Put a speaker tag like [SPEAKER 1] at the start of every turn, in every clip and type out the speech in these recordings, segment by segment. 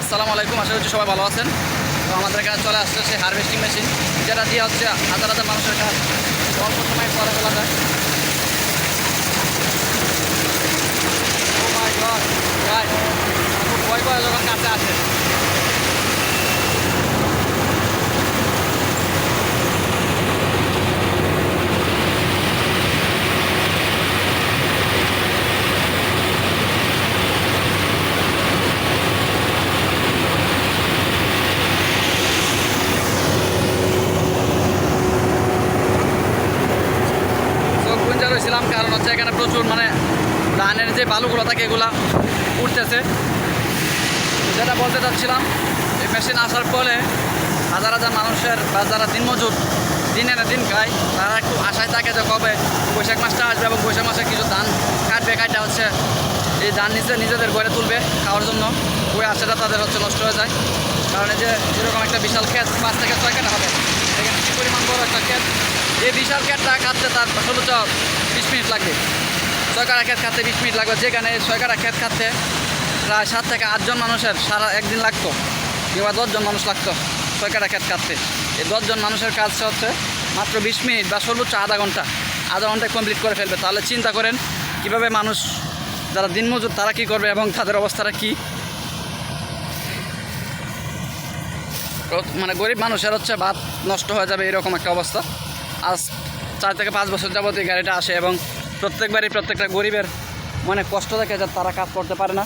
[SPEAKER 1] আসসালামু আলাইকুম আশা করছি সবাই ভালো আছেন। তো আমাদের এখানে চলে আসছে সেই হারভেস্টিং মেশিন যেটা দিয়ে হচ্ছে হাজার হাজার মানুষের কাজ। অল্প সময় পরে ফেলা যায়। ভয় God, ভয় করে যখন কাছে আসে। হচ্ছে এখানে প্রচুর মানে ধানের যে বালুগুলো থাকে এগুলা উঠতেছে। যেটা বলতে চাচ্ছিলাম, এই মেশিন আসার ফলে হাজার হাজার মানুষের বা যারা দিনমজুর, দিন এনে দিন খায়, তারা একটু আশায় থাকে যে কবে বৈশাখ মাসটা আসবে এবং বৈশাখ মাসে কিছু ধান কাটবে কাটা হচ্ছে এই ধান নিজে নিজেদের ঘরে তুলবে খাওয়ার জন্য। ওই আশাটা তাদের হচ্ছে নষ্ট হয়ে যায়। কারণ এই যে এরকম একটা বিশাল ক্ষেত, পাঁচ থেকে ছয় কাটা হবে। এখানে কি পরিমাণ বড় একটা ক্ষেত? এই বিশাল ক্ষেতটা কাটতে তার ষোলো সর্বোচ্চ বিশ মিনিট লাগবে। ছয় কাটা খাতে বিশ মিনিট লাগবে, যেখানে ছয় কাটা খাতে প্রায় সাত থেকে আটজন মানুষের সারা একদিন লাগতো, কিংবা দশজন মানুষ লাগতো ছয় কাটা ক্ষেত কাটতে এই দশজন মানুষের কাজ হচ্ছে মাত্র বিশ মিনিট বা সর্বোচ্চ আধা ঘণ্টা, আধা ঘন্টায় কমপ্লিট করে ফেলবে। তাহলে চিন্তা করেন কীভাবে মানুষ, যারা দিনমজুর তারা কী করবে এবং তাদের অবস্থাটা কী? মানে গরিব মানুষের হচ্ছে ভাত নষ্ট হয়ে যাবে এরকম একটা অবস্থা। চার থেকে পাঁচ বছর যাবত এই গাড়িটা আসে এবং প্রত্যেকবারই প্রত্যেকটা গরিবের মানে কষ্ট থাকে যে তারা কাজ করতে পারে না।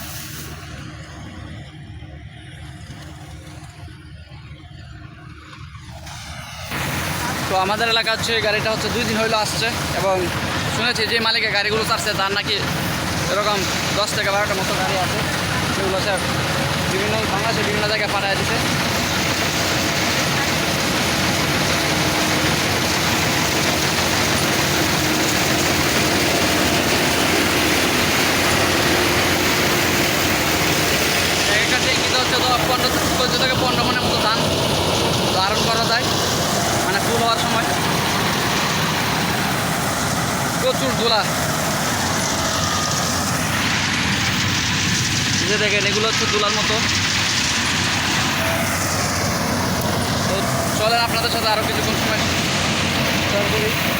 [SPEAKER 1] তো আমাদের এলাকা হচ্ছে গাড়িটা হচ্ছে দুই দিন হইল আসছে এবং শুনেছি যে মালিকের গাড়িগুলো চাচ্ছে, তার নাকি এরকম দশ থেকে বারোটা মতো গাড়ি আছে। সেগুলো হচ্ছে বিভিন্ন বাংলাদেশে বিভিন্ন জায়গায় পাঠায় দিছে একটা ট্যাঙ্কিতে হচ্ছে তো পনেরো চোদ্দ থেকে পনেরো মনের মতো ধান ধারণ করা যায়। মানে ফুল হওয়ার সময়। প্রচুর ধুলা। যে দেখেন, এগুলো হচ্ছে ধুলার মতো। তো চলেন আপনাদের সাথে আরও কিছুক্ষণ সময় করি।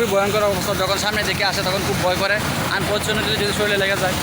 [SPEAKER 1] খুবই ভয়ঙ্কর অবস্থা। যখন সামনে দিকে আসে, তখন খুব ভয় করে। আনফর্চুনেটলি যদি শরীরে লেগে যায়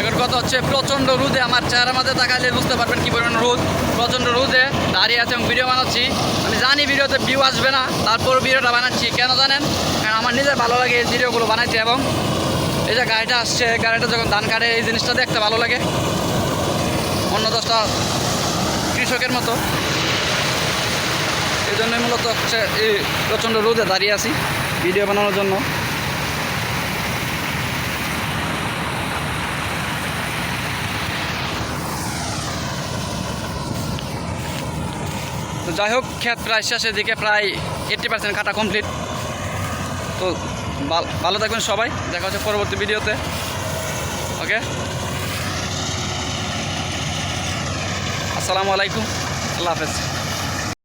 [SPEAKER 1] এখন কথা হচ্ছে প্রচণ্ড রোদে আমার চেহারা মাঝে তাকাইলে বুঝতে পারবেন কি পরিমাণ রোদ, প্রচণ্ড রোদে দাঁড়িয়ে আছে এবং ভিডিও বানাচ্ছি। আমি জানি ভিডিওতে ভিউ আসবে না তারপর ভিডিওটা বানাচ্ছি, কেন জানেন? কারণ আমার নিজের ভালো লাগে এই ভিডিওগুলো বানাইতে এবং এই যে গাড়িটা আসছে, গাড়িটা যখন ধান কাটে, এই জিনিসটা দেখতে ভালো লাগে। অন্য দশটা কৃষকের মতো। এই জন্যই মূলত হচ্ছে এই প্রচণ্ড রোদে দাঁড়িয়ে আছি ভিডিও বানানোর জন্য। তো যাই হোক ক্ষেত প্রায় শেষের দিকে প্রায় এইট্টি পার্সেন্ট কাটা কমপ্লিট তো ভাল- থাকবেন সবাই, দেখা হচ্ছে পরবর্তী ভিডিওতে। ওকে আসসালামু আলাইকুম, আল্লাহ হাফেজ।